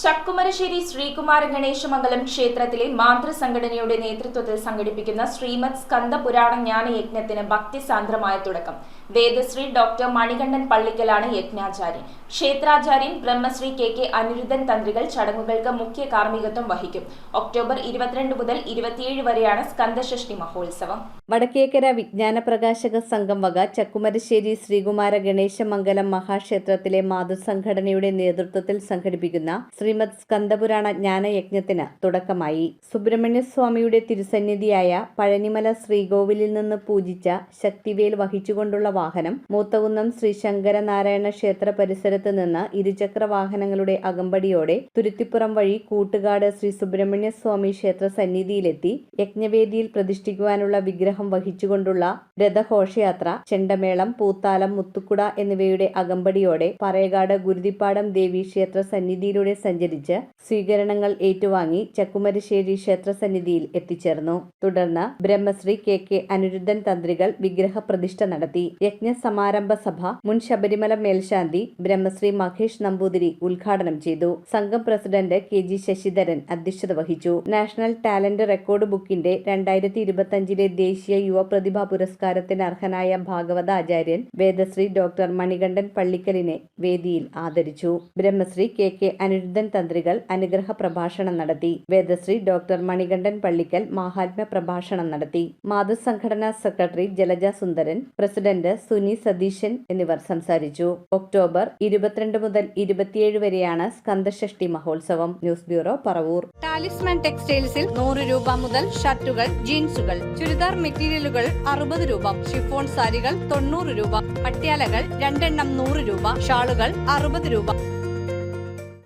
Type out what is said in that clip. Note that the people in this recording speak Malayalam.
ചക്കുമരശ്ശേരി ശ്രീകുമാര ഗണേശമംഗലം ക്ഷേത്രത്തിലെ മാതൃസംഘടനയുടെ നേതൃത്വത്തിൽ സംഘടിപ്പിക്കുന്ന ശ്രീമത് സ്കന്ദ പുരാണ ജ്ഞാന യജ്ഞത്തിന് ഭക്തിസാന്ദ്രമായ തുടക്കം. വേദശ്രീ ഡോക്ടർ മണികണ്ഠൻ പള്ളിക്കലാണ് യജ്ഞാചാര്യൻ. ക്ഷേത്രാചാര്യൻ ബ്രഹ്മശ്രീ കെ കെ അനിരുദ്ധൻ തന്ത്രികൾ ചടങ്ങുകൾക്ക് മുഖ്യ കാർമ്മികത്വം വഹിക്കും. ഒക്ടോബർ ഇരുപത്തിരണ്ട് മുതൽ ഇരുപത്തിയേഴ് വരെയാണ് സ്കന്ദഷഷ്ടി മഹോത്സവം. വടക്കേക്കര വിജ്ഞാന പ്രകാശക സംഘം വക ചക്കുമരശ്ശേരി ശ്രീകുമാര ഗണേശമംഗലം മഹാക്ഷേത്രത്തിലെ മാതൃസംഘടനയുടെ നേതൃത്വത്തിൽ സംഘടിപ്പിക്കുന്ന ശ്രീമദ് സ്കന്ദപുരാണ ജ്ഞാനയജ്ഞത്തിന് തുടക്കമായി. സുബ്രഹ്മണ്യസ്വാമിയുടെ തിരുസന്നിധിയായ പഴനിമല ശ്രീകോവിലിൽ നിന്ന് പൂജിച്ച ശക്തിവേൽ വഹിച്ചുകൊണ്ടുള്ള വാഹനം മൂത്തകുന്നം ശ്രീ ശങ്കരനാരായണ ക്ഷേത്ര പരിസരത്ത് നിന്ന് ഇരുചക്ര വാഹനങ്ങളുടെ അകമ്പടിയോടെ തുരുത്തിപ്പുറം വഴി കൂട്ടുകാട് ശ്രീ സുബ്രഹ്മണ്യസ്വാമി ക്ഷേത്ര സന്നിധിയിലെത്തി യജ്ഞവേദിയിൽ പ്രതിഷ്ഠിക്കുവാനുള്ള വിഗ്രഹം വഹിച്ചുകൊണ്ടുള്ള രഥഘോഷയാത്ര ചെണ്ടമേളം പൂത്താലം മുത്തുക്കുട എന്നിവയുടെ അകമ്പടിയോടെ പറയകാട് ഗുരുതിപ്പാടം ദേവി ക്ഷേത്ര സന്നിധിയിലൂടെ സഞ്ചരിച്ച് സ്വീകരണങ്ങൾ ഏറ്റുവാങ്ങി ചക്കുമരശ്ശേരി ക്ഷേത്ര സന്നിധിയിൽ എത്തിച്ചേർന്നു. തുടർന്ന് ബ്രഹ്മശ്രീ കെ കെ അനിരുദ്ധൻ തന്ത്രികൾ വിഗ്രഹ പ്രതിഷ്ഠ നടത്തി. യജ്ഞ സമാരംഭ സഭ മുൻ ശബരിമല മേൽശാന്തി ബ്രഹ്മശ്രീ മഹേഷ് നമ്പൂതിരി ഉദ്ഘാടനം ചെയ്തു. സംഘം പ്രസിഡന്റ് കെ ജി ശശിധരൻ അധ്യക്ഷത വഹിച്ചു. നാഷണൽ ടാലന്റ് റെക്കോർഡ് ബുക്കിന്റെ രണ്ടായിരത്തി ഇരുപത്തിയഞ്ചിലെ ദേശീയ യുവ പ്രതിഭാ പുരസ്കാരത്തിന് അർഹനായ ഭാഗവതാചാര്യൻ വേദശ്രീ ഡോക്ടർ മണികണ്ഠൻ പള്ളിക്കലിനെ വേദിയിൽ ആദരിച്ചു. ബ്രഹ്മശ്രീ കെ കെ അനിരുദ്ധൻ തന്ത്രികൾ അനുഗ്രഹ പ്രഭാഷണം നടത്തി. വേദശ്രീ ഡോക്ടർ മണികണ്ഠൻ പള്ളിക്കൽ മാഹാത്മ്യ പ്രഭാഷണം നടത്തി. മാതൃസംഘടനാ സെക്രട്ടറി ജലജ സുന്ദരൻ പ്രസിഡന്റ് സുനി സതീശൻ എന്നിവർ സംസാരിച്ചു. ഒക്ടോബർ ഇരുപത്തിരണ്ട് മുതൽ ഇരുപത്തിയേഴ് വരെയാണ് സ്കന്ദഷഷ്ടി മഹോത്സവം. News bureau Paravur. ടാലിസ്മാൻ ടെക്സ്റ്റൈൽസിൽ നൂറ് രൂപ മുതൽ ഷർട്ടുകൾ ജീൻസുകൾ ചുരിദാർ മെറ്റീരിയലുകൾ അറുപത് രൂപ ഷിഫോൺ സാരികൾ തൊണ്ണൂറ് രൂപ പട്യാലകൾ രണ്ടെണ്ണം നൂറ് രൂപ ഷാളുകൾ അറുപത് രൂപ